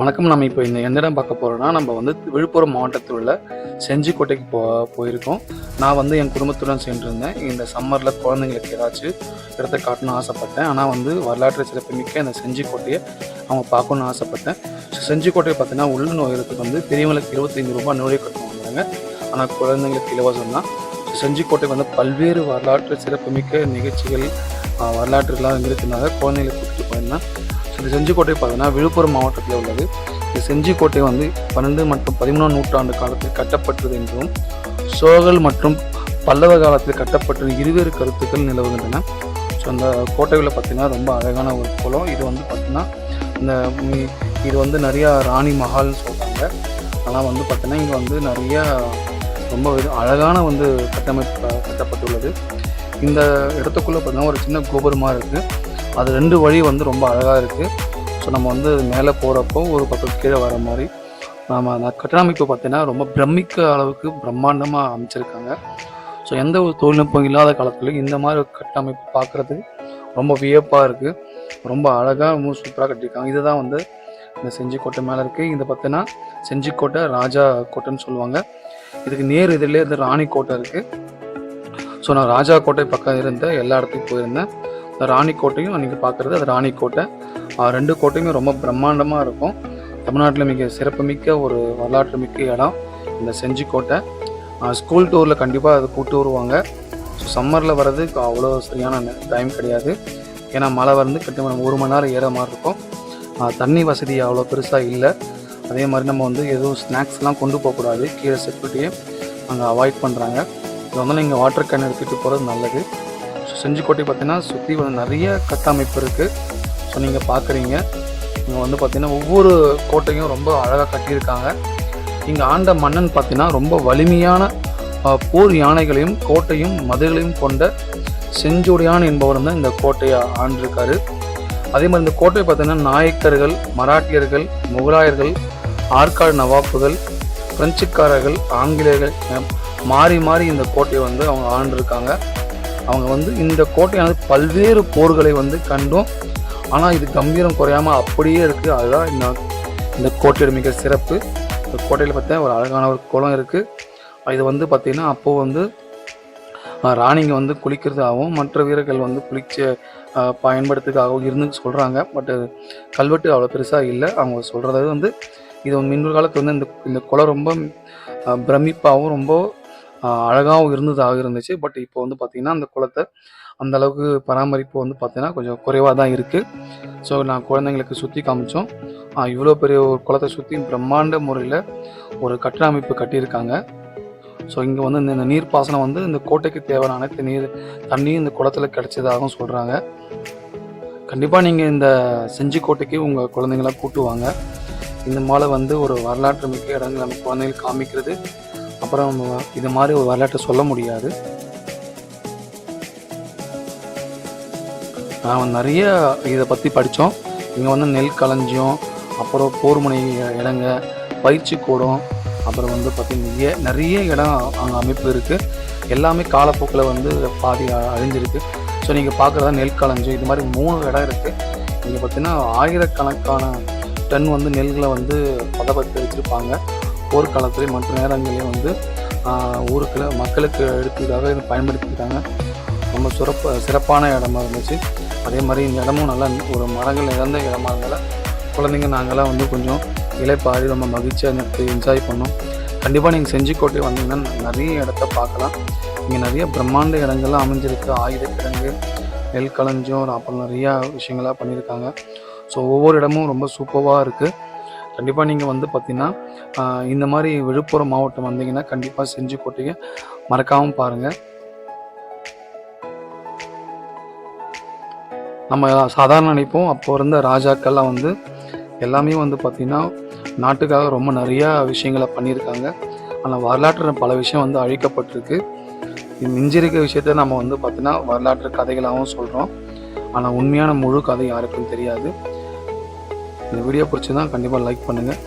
வணக்கம். நம்ம இப்போ இந்த எந்த இடம் பார்க்க போகிறோம்னா நம்ம வந்து விழுப்புரம் மாவட்டத்தில் உள்ள செஞ்சிக்கோட்டைக்கு போ போயிருக்கோம். நான் வந்து என் குடும்பத்துடன் சென்றிருந்தேன் இந்த சம்மரில் குழந்தைங்களுக்கு ஏதாச்சும் இடத்த காட்டணும்னு ஆசைப்பட்டேன். ஆனால் வந்து வரலாற்று சிறப்புமிக்க இந்த செஞ்சிக்கோட்டையை அவங்க பார்க்கணும்னு ஆசைப்பட்டேன். செஞ்சிக்கோட்டையை பார்த்தீங்கன்னா உள்ள நோயத்துக்கு வந்து பெரியவங்களுக்கு இருபத்தைந்து ரூபாய் நுழைவு கட்டணம் வந்தாங்க. ஆனால் குழந்தைங்களுக்கு இலவசம் தான். செஞ்சிக்கோட்டை வந்து பல்வேறு வரலாற்று சிறப்புமிக்க நிகழ்ச்சிகள் வரலாற்றுலாம் இருக்கிறதுனால குழந்தைங்களை கூட்டிட்டு போயிருந்தேன். இந்த செஞ்சிக்கோட்டை பார்த்தீங்கன்னா விழுப்புரம் மாவட்டத்தில் உள்ளது. இந்த செஞ்சிக்கோட்டை வந்து பன்னெண்டு மற்றும் பதிமூணாம் நூற்றாண்டு காலத்தில் கட்டப்பட்டது என்றும் சோழர்கள் மற்றும் பல்லவ காலத்தில் கட்டப்பட்ட இருவேறு கருத்துக்கள் நிலவுகின்றன. ஸோ அந்த கோட்டையில் பார்த்திங்கன்னா ரொம்ப அழகான ஒரு குளம். இது வந்து பார்த்திங்கன்னா இந்த இது வந்து நிறையா ராணி மஹால்னு சொல்கிறாங்க ஆனால் வந்து பார்த்திங்கன்னா இங்கே வந்து நிறையா ரொம்ப அழகான வந்து கட்டமைப்பு கட்டப்பட்டுள்ளது. இந்த இடத்துக்குள்ளே பார்த்திங்கன்னா ஒரு சின்ன கோபுரமாக இருக்குது அது ரெண்டு வழி வந்து ரொம்ப அழகாக இருக்குது ஸோ நம்ம வந்து மேலே போகிறப்போ ஒரு பக்கம் கீழே வர மாதிரி. நம்ம அந்த கட்டமைப்பு பார்த்தீங்கன்னா ரொம்ப பிரமிக்க அளவுக்கு பிரம்மாண்டமாக அமைச்சிருக்காங்க. ஸோ எந்த ஒரு தொழில்நுட்பம் இல்லாத காலத்துலையும் இந்த மாதிரி ஒரு கட்டமைப்பு பார்க்குறதுக்கு ரொம்ப வியப்பாக இருக்குது ரொம்ப அழகாக ரொம்ப சூப்பராக கட்டியிருக்காங்க. இதுதான் வந்து இந்த செஞ்சிக்கோட்டை மேலே இருக்குது இதை பார்த்தீங்கன்னா செஞ்சிக்கோட்டை ராஜா கோட்டைன்னு சொல்லுவாங்க. இதுக்கு நேர் எதிரிலே இந்த ராணி கோட்டை இருக்குது ஸோ நான் ராஜா கோட்டை பக்கம் இருந்த எல்லா இடத்துக்கும் போயிருந்தேன். ராணிக்கோட்டையும் ராணி கோட்டையும் பார்க்குறது அது ராணி கோட்டை ரெண்டு கோட்டையுமே ரொம்ப பிரம்மாண்டமாக இருக்கும். தமிழ்நாட்டில் மிக சிறப்புமிக்க ஒரு வரலாற்று மிக்க இடம் இந்த செஞ்சிக்கோட்டை ஸ்கூல் டூரில் கண்டிப்பாக அதை கூப்பிட்டு வருவாங்க. ஸோ சம்மரில் வர்றதுக்கு அவ்வளோ சரியான டைம் கிடையாது. ஏன்னா மழை வந்து கிட்ட ஒரு மணி நேரம் ஏற மாதிரி இருக்கும். தண்ணி வசதி அவ்வளோ பெருசாக இல்லை. அதே மாதிரி நம்ம வந்து எதுவும் ஸ்நாக்ஸ்லாம் கொண்டு போகக்கூடாது கீழே செக்யூரிட்டியை அங்கே அவாய்ட் பண்ணுறாங்க இது வந்து நீங்கள் வாட்டர் கேன் எடுத்துகிட்டு போகிறது நல்லது. செஞ்சிக்கோட்டை பார்த்தீங்கன்னா சுற்றி வந்து நிறைய கட்டமைப்பு இருக்குது ஸோ நீங்கள் பார்க்குறீங்க இங்கே வந்து பார்த்திங்கன்னா ஒவ்வொரு கோட்டையும் ரொம்ப அழகாக கட்டியிருக்காங்க. இங்கே ஆண்ட மன்னன் பார்த்தீங்கன்னா ரொம்ப வலிமையான போர் யானைகளையும் கோட்டையும் மதுகளையும் கொண்ட செஞ்சோடியான் என்பவர் தான் இந்த கோட்டையை ஆண்டிருக்காரு. அதே மாதிரி இந்த கோட்டை பார்த்தீங்கன்னா நாயக்கர்கள் மராட்டியர்கள் முகலாயர்கள் ஆற்காடு நவாப்புகள் பிரெஞ்சுக்காரர்கள் ஆங்கிலேயர்கள் மாறி மாறி இந்த கோட்டையை வந்து அவங்க ஆண்டிருக்காங்க. அவங்க வந்து இந்த கோட்டையானது பல்வேறு போர்களை வந்து கண்டும் ஆனால் இது கம்பீரம் குறையாமல் அப்படியே இருக்குது அதுதான் இந்த இந்த கோட்டையோட மிக சிறப்பு. இந்த கோட்டையில் பார்த்தா ஒரு அழகான ஒரு குளம் இருக்குது இது வந்து பார்த்திங்கன்னா அப்போது வந்து ராணிங்க வந்து குளிக்கிறதாகவும் மற்ற வீரர்கள் வந்து குளிச்ச ஆஹ், பயன்படுத்துறதுக்காகவும் இருந்து சொல்கிறாங்க பட் கல்வெட்டு அவ்வளோ பெருசாக இல்லை. அவங்க சொல்கிறது வந்து இது வந்து காலத்தில் வந்து இந்த இந்த குளம் ரொம்ப பிரமிப்பாகவும் ரொம்ப அழகாகவும் இருந்ததாக இருந்துச்சு. பட் இப்போ வந்து பார்த்திங்கன்னா அந்த குளத்தை அந்த அளவுக்கு பராமரிப்பு வந்து பார்த்தீங்கன்னா கொஞ்சம் குறைவாக தான் இருக்குது ஸோ நான் குழந்தைங்களுக்கு சுற்றி காமிச்சோம். இவ்வளோ பெரிய ஒரு குளத்தை சுற்றி பிரம்மாண்ட முறையில் ஒரு கட்டமைப்பு கட்டியிருக்காங்க. ஸோ இங்கே வந்து இந்த- நீர்ப்பாசனம் வந்து இந்த கோட்டைக்கு தேவையான அனைத்து நீர் தண்ணியும் இந்த குளத்தில் கிடைச்சதாகவும் சொல்கிறாங்க கண்டிப்பாக நீங்கள் இந்த செஞ்சிக்கோட்டைக்கு உங்கள் குழந்தைங்களாம் கூட்டுவாங்க இந்த மாலை வந்து ஒரு வரலாற்று மிக்க இடங்கள் நம்ம குழந்தைங்களுக்கு காமிக்கிறது. அப்புறம் இது மாதிரி ஒரு வரலாற்றை சொல்ல முடியாது. நான் நிறைய இதை பற்றி படித்தோம். இங்கே வந்து நெல் களஞ்சியம் அப்புறம் போர்முனை இடங்க பயிற்சி கூடம் அப்புறம் வந்து பார்த்திங்கன்னா நிறைய இடம் அங்கே அமைப்பு இருக்குது எல்லாமே காலப்போக்கில் வந்து பாதி அழிஞ்சிருக்கு. ஸோ நீங்கள் பார்க்குறதா நெல் களஞ்சியம் இது மாதிரி மூணு இடம் இருக்குது இங்கே பார்த்தீங்கன்னா ஆயிரக்கணக்கான டன் வந்து நெல்களை வந்து பதப்படுத்தி வச்சுருப்பாங்க. போர்க்காலத்துலேயும் மற்ற நேரங்களையும் வந்து ஊருக்குள்ள மக்களுக்கு எடுத்ததுக்காக இதை பயன்படுத்திக்கிட்டாங்க. ரொம்ப சிறப்பு சிறப்பான இடமா இருந்துச்சு. அதே மாதிரி இந்த இடமும் நல்லா ஒரு மரங்கள் இறந்த இடமா இருந்தால குழந்தைங்க நாங்களாம் வந்து கொஞ்சம் இலைப்பாடி ரொம்ப மகிழ்ச்சியாக நிறுத்தி என்ஜாய் பண்ணோம். கண்டிப்பாக நீங்கள் செஞ்சிக்கோட்டை வந்தீங்கன்னா நிறைய இடத்த பார்க்கலாம். இங்கே நிறைய பிரம்மாண்ட இடங்கள்லாம் அமைஞ்சிருக்கு. ஆயுதக்கிழங்கு நெல் களஞ்சியம் அப்புறம் நிறையா விஷயங்களாக பண்ணியிருக்காங்க. ஸோ ஒவ்வொரு இடமும் ரொம்ப சூப்பராக இருக்குது கண்டிப்பாக நீங்கள் வந்து பார்த்தீங்கன்னா இந்த மாதிரி விழுப்புரம் மாவட்டம் வந்தீங்கன்னா கண்டிப்பாக செஞ்சு போட்டிங்க. மறக்காமல் பாருங்கள் நம்ம சாதாரண நினைப்போம். அப்போ இருந்த ராஜாக்கள்லாம் வந்து எல்லாமே வந்து பார்த்திங்கன்னா நாட்டுக்காக ரொம்ப நிறையா விஷயங்களை பண்ணியிருக்காங்க. ஆனால் வரலாற்று பல விஷயம் வந்து அழிக்கப்பட்டிருக்கு. மிஞ்சிருக்க விஷயத்த நம்ம வந்து பார்த்திங்கன்னா வரலாற்று கதைகளாகவும் சொல்கிறோம் ஆனால் உண்மையான முழு கதை யாருக்கும் தெரியாது. இந்த வீடியோ பிடிச்சிருந்தால் கண்டிப்பாக லைக் பண்ணுங்கள்